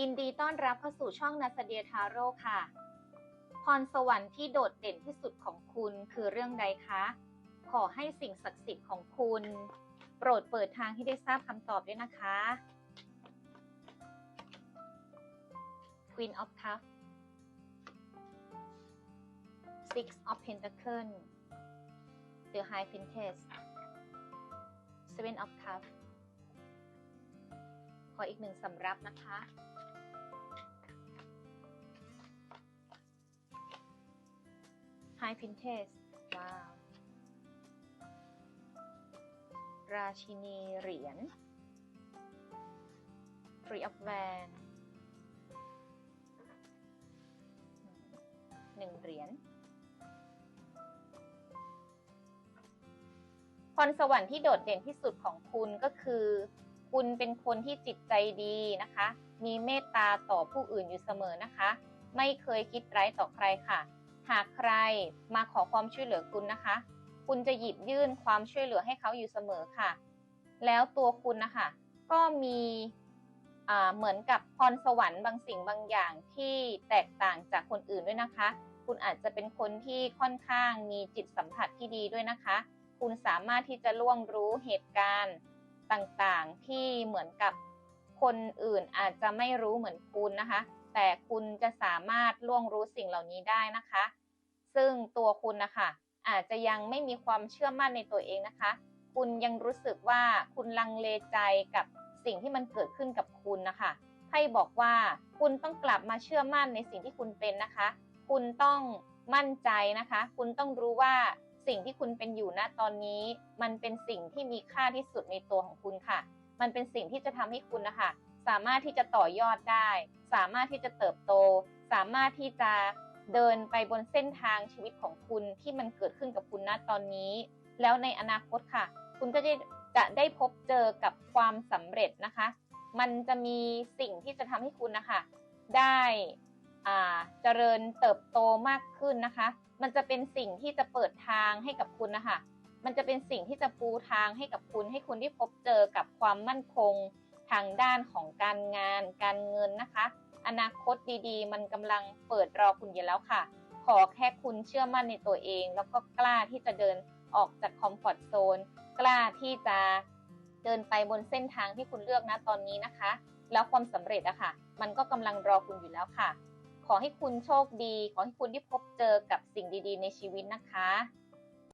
ยินดีต้อนรับเข้าสู่ช่องนาสเดียทาโร่ค่ะ พรสวรรค์ที่โดดเด่นที่สุดของคุณคือเรื่องใดคะ ขอให้สิ่งศักดิ์สิทธิ์ของคุณ โปรดเปิดทางให้ได้ทราบคำตอบด้วยนะคะ Queen of Cups Six of Pentacles The High Princess Seven of Cups ขออีกหนึ่งสำรับนะคะ High Princess ว้าว ราชินีเหรียญ Three of Wands หนึ่งเหรียญพรสวรรค์ที่โดดเด่นที่สุดของคุณก็คือ คุณเป็นคนที่จิตใจดีนะคะ มีเมตตาต่อผู้อื่นอยู่เสมอนะคะ ไม่เคยคิดร้ายต่อใครค่ะ หากใครมาขอความช่วยเหลือคุณนะคะ คุณจะหยิบยื่นความช่วยเหลือให้เขาอยู่เสมอค่ะ แล้วตัวคุณนะคะก็มีเหมือนกับพรสวรรค์บางสิ่งบางอย่างที่แตกต่างจากคนอื่นด้วยนะคะ คุณอาจจะเป็นคนที่ค่อนข้างมีจิตสัมผัสที่ดีด้วยนะคะ คุณสามารถที่จะล่วงรู้เหตุการณ์ต่างๆที่เหมือนกับคนอื่นอาจจะไม่รู้เหมือนคุณนะคะ แต่คุณจะสามารถล่วงรู้สิ่งเหล่านี้ได้นะคะ ซึ่งตัวคุณนะคะอาจจะยังไม่มีความเชื่อมั่นในตัวเองนะคะ คุณยังรู้สึกว่าคุณลังเลใจกับสิ่งที่มันเกิดขึ้นกับคุณนะคะไพ่บอกว่าคุณต้องกลับมาเชื่อมั่นในสิ่งที่คุณเป็นนะคะ คุณต้องมั่นใจนะคะ คุณต้องรู้ว่าสิ่งที่คุณเป็นอยู่ณตอนนี้ มันเป็นสิ่งที่มีค่าที่สุดในตัวของคุณค่ะ มันเป็นสิ่งที่จะทำให้คุณนะคะ สามารถที่จะต่อยอดได้ สามารถที่จะเติบโต สามารถที่จะเดินไปบนเส้นทางชีวิตของคุณที่มันเกิดขึ้นกับคุณณตอนนี้ แล้วในอนาคตค่ะ คุณก็จะจะได้พบเจอกับความสำเร็จนะคะ มันจะมีสิ่งที่จะทำให้คุณนะคะ ได้เจริญเติบโตมากขึ้นนะคะ มันจะเป็นสิ่งที่จะเปิดทางให้กับคุณนะคะ มันจะเป็นสิ่งที่จะปูทางให้กับคุณ ให้คุณได้พบเจอกับความมั่นคง ทางด้านของการงาน การเงินนะคะ อนาคตดีๆ มันกำลังเปิดรอคุณอยู่แล้วค่ะ ขอแค่คุณเชื่อมั่นในตัวเอง แล้วก็กล้าที่จะเดินออกจากคอมฟอร์ทโซน กล้าที่จะเดินไปบนเส้นทางที่คุณเลือกนะตอนนี้นะคะ แล้วความสำเร็จอะค่ะ มันก็กำลังรอคุณอยู่แล้วค่ะ ขอให้คุณโชคดี ขอให้คุณได้พบเจอกับสิ่งดี ๆ ในชีวิตนะคะ